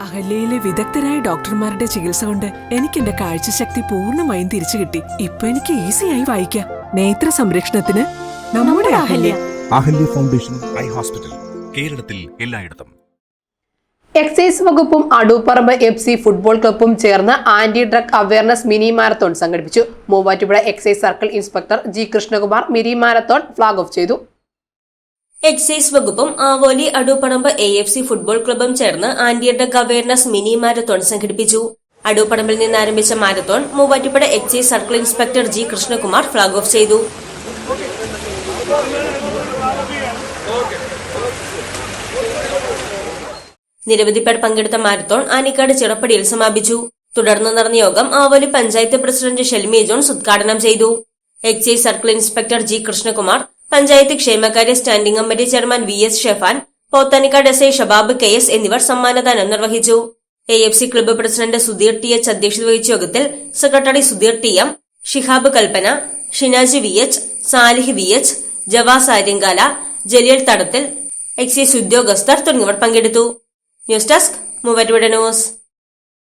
അഹല്യയിലെ വിദഗ്ധരായ ഡോക്ടർമാരുടെ ചികിത്സ കൊണ്ട് എനിക്ക് എന്റെ കാഴ്ചശക്തി പൂർണമായും തിരിച്ചു കിട്ടി. ഇപ്പൊ എനിക്ക് ഈസിയായി വായിക്കാം. നേത്ര സംരക്ഷണത്തിന് നമ്മുടെ Ahalya. Ahalya foundation eye hospital കേരളത്തിൽ എല്ലായിടത്തും. എക്സൈസ് വകുപ്പും അടൂപ്പറമ്പ് എഫ് സി ഫുട്ബോൾ ക്ലബ്ബും ചേർന്ന് anti drug awareness mini marathon സംഘടിപ്പിച്ചു. Muvattupuzha excise circle inspector G Krishnakumar mini marathon flag off ചെയ്തു. എക്സൈസ് വകുപ്പും Avoli Adooppanamb A F C football ക്ലബും ചേർന്ന് anti drug awareness mini marathon സംഘടിപ്പിച്ചു. അടൂപ്പണമ്പിൽ നിന്ന് ആരംഭിച്ച marathon Muvattupuzha excise circle inspector G Krishnakumar flag off ചെയ്തു. നിരവധി പേർ പങ്കെടുത്ത മാരത്തോൺ ആനിക്കാട് ചിറപ്പടിയിൽ സമാപിച്ചു. തുടർന്ന് നടന്ന യോഗം ആവോലി പഞ്ചായത്ത് പ്രസിഡന്റ് ഷെൽമി ജോൺസ് ഉദ്ഘാടനം ചെയ്തു. Excise circle inspector G Krishnakumar panchayat ക്ഷേമകാര്യ standing committee chairman V S Shefan Pothanicad S I Shabab K S എന്നിവർ സമ്മാനദാനം നിർവഹിച്ചു. A F C club president Sudheer T H അധ്യക്ഷത വഹിച്ച യോഗത്തിൽ secretary Sudheer T M Shihab Kalpana Shinaji V H Salih V H Jawas Aryankala Jaleel Thadathil excise ഉദ്യോഗസ്ഥർ തുടങ്ങിയവർ പങ്കെടുത്തു. News desk Muvattupuzha